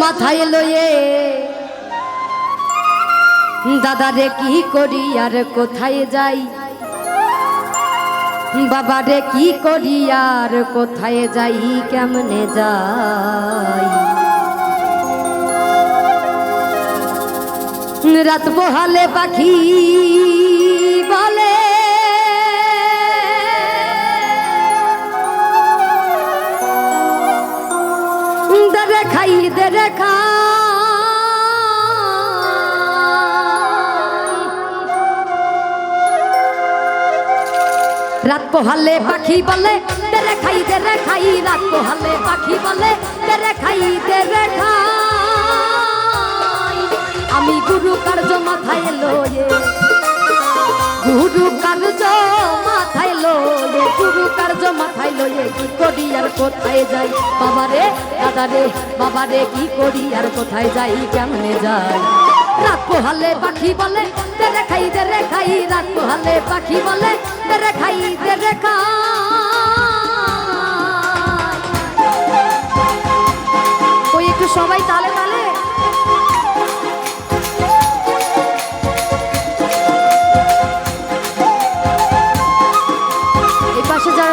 মাথায় লয়ে। দাদা রে কি করি আর কোথায় যাই? বাবা রে কি করি আর কোথায় যাই? কেমনে যাই? রাত বহালে পাখি বলে খাই রাত পোহালে পাখি বলে তেরে খাই তেরে খাই রাত পোহালে পাখি বলে তেরে খাই তেরে খাই আমি গুরু কার্য মাথায় লয়ে গুরু কার্য মাথায় লয়ে গুরু কার্য মাথায় লয়ে কি করি আর কোথায় যাই? বাবারে, দাদারে, বাবারে, কি করি আর কোথায় যাই? কেমনে যাই? রাত পোহালে পাখি বলে, তেরে খাই তেরে খাই। রাত পোহালে পাখি বলে, তেরে খাই তেরে খাই। একটু সবাই তালে তালে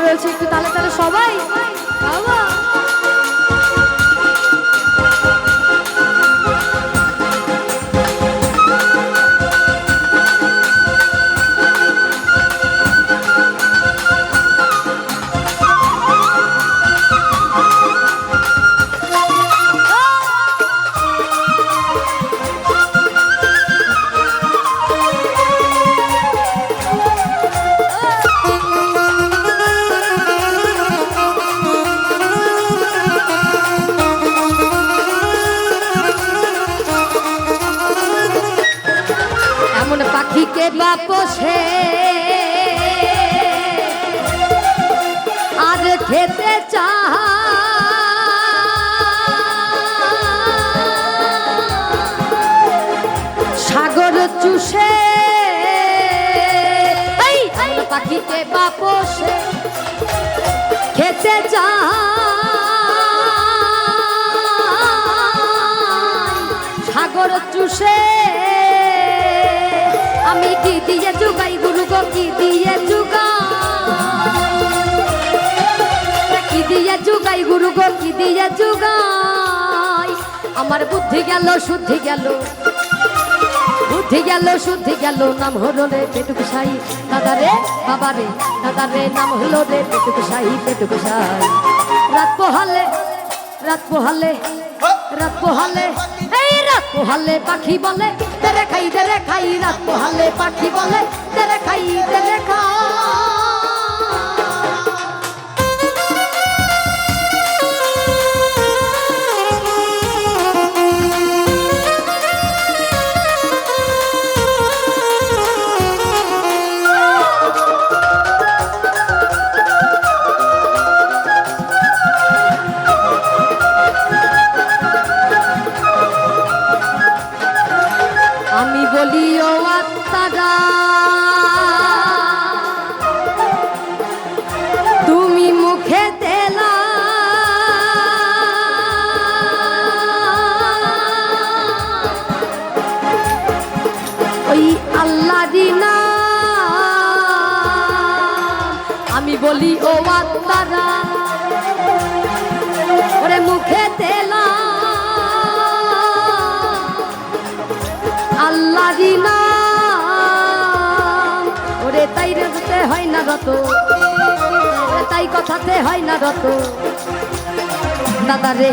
রয়েছে। একটু তাহলে তালে সবাই। পাখিকে বাপসে আর খেতে চায়। সাগর চুষে। পাখিকে বাপসে। খেতে চায়। সাগর চুষে। কি দিয়ে যুগাই গুরু কি দিয়ে যুগাই কি দিয়ে যুগাই গুরু গো, কি দিয়ে যুগাই আমার বুদ্ধি গেল, শুদ্ধি গেল। বুদ্ধি গেল, শুদ্ধি গেল, নাম হলো রে পেটুক সাই। দাদা রে, বাবা রে, দাদা রে, নাম হলো রে পেটুক সাই পেটুক সাই। রাত পোহালে রাত পোহালে রাত পোহালে, এই রাত পোহালে পাখি বলে তেরে খাই তেরে খাই রাত মহালে পাখি বলে তেরে খাই তেরে খাই। বলি, ও আত্মারা, ওরে মুখে তেলা আল্লাহরি নাম। ওরে তাই রেতে হয় না রত তাই কথাতে হয় না রত। দাদা রে,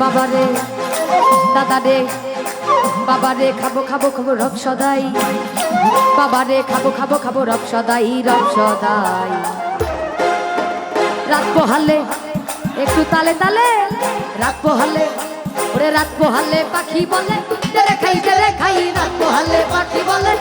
বাবা রে, দাদা রে বাবা রে খাব খাব খাব রব সদাই। বাবা রে খাব খাব খাব রব সদাই রাত পোহালে, একটু তালে তালে। রাত পোহালে, ওরে রাত পোহালে পাখি বলে। তেরে খাই তেরে খাই, রাত পোহালে পাখি বলে।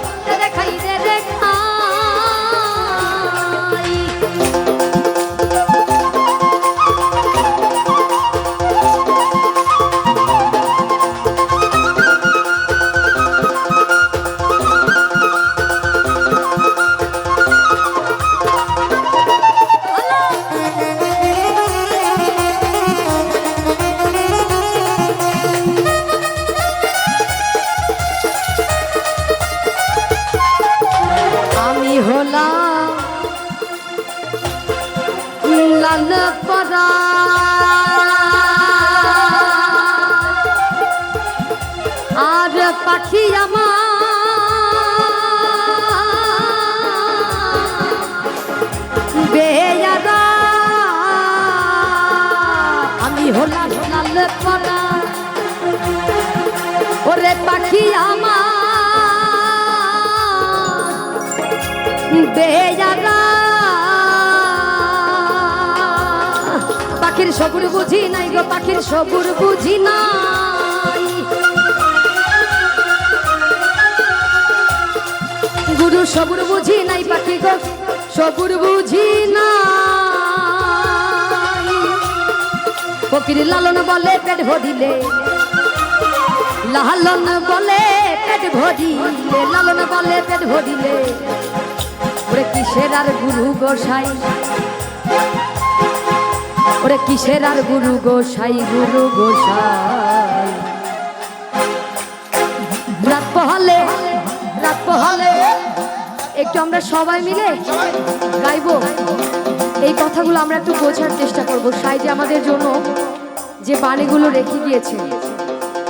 প্রাণ আর পাখি আমার আমি ওরে পাখি আমার বেয়ারা পাখির সবুর বুঝি নাই গো, পাখির সবুর বুঝি নাই। গুরু সবুর বুঝি নাই পাখি গো, সবুর বুঝি নাই। ফকির লালন বলে পেট ভরিলে, লালন বলে পেট ভরিলে, লালন বলে পেট ভরিলে। ওরে কিসের আর গুরু গোসাই? ওরে কিসের আর গুরু গোসাই গুরু গোসাই রাত পহালে রাত পহালে, একটু আমরা সবাই মিলে গাইবো। এই কথাগুলো আমরা একটু বোঝার চেষ্টা করব। সাই যে আমাদের জন্য যে বাণীগুলো রেখে গিয়েছে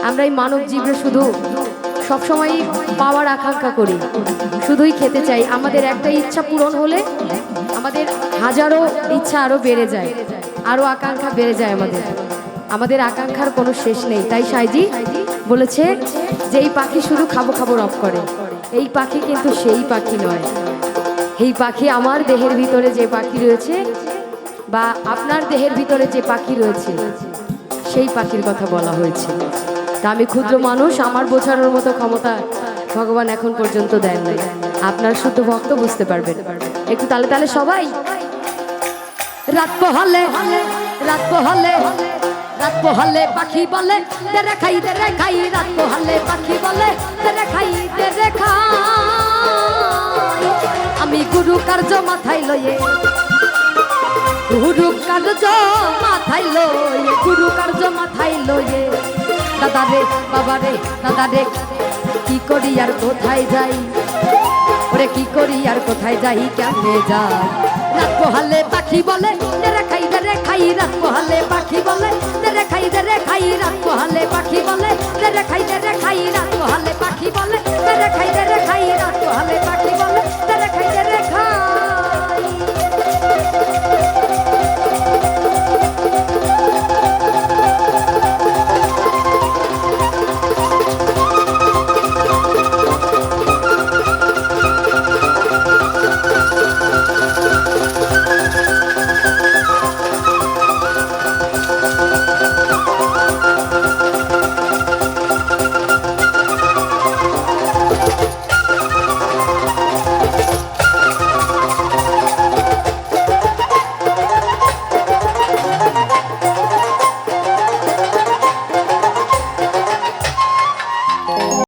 আমরা এই মানব জীবনে শুধু সবসময় পাওয়ার আকাঙ্ক্ষা করি। শুধুই খেতে চাই। আমাদের একটা ইচ্ছা পূরণ হলে আমাদের হাজারো ইচ্ছা আরও বেড়ে যায় আরও আকাঙ্ক্ষা বেড়ে যায় আমাদের। আমাদের আকাঙ্ক্ষার কোনো শেষ নেই। তাই সাইজি বলেছে যে এই পাখি শুধু খাব খাব রব করে। এই পাখি কিন্তু সেই পাখি নয়। এই পাখি আমার দেহের ভিতরে যে পাখি রয়েছে বা আপনার দেহের ভিতরে যে পাখি রয়েছে সেই পাখির কথা বলা হয়েছে। তা আমি ক্ষুদ্র মানুষ আমার বোঝানোর মতো ক্ষমতা ভগবান এখন পর্যন্ত দেন নাই। আপনার শুদ্ধ ভক্ত বুঝতে পারবেন। একটু তালে তালে সবাই। রাত পোহালে রাত পোহালে রাত পোহালে পাখি বলে দেরে খাই দেরে খাই, রাত পোহালে পাখি বলে দেরে খাই দেরে খাই। আমি গুরু কার্য মাথায় লয়ে, গুরু কার্য মাথায় লয়ে, গুরু কার্য মাথায় লয়ে। দাদা রে, বাবা রে, দাদা রে কি করি আর কোথায় যাই? ওরে কি করি আর কোথায় যাই, কেমনে যাই? রাত পোহালে পাখি বলে রে খাই রে খাই রাত পোহালে পাখি বলে রে খাই রে খাই রাত পোহালে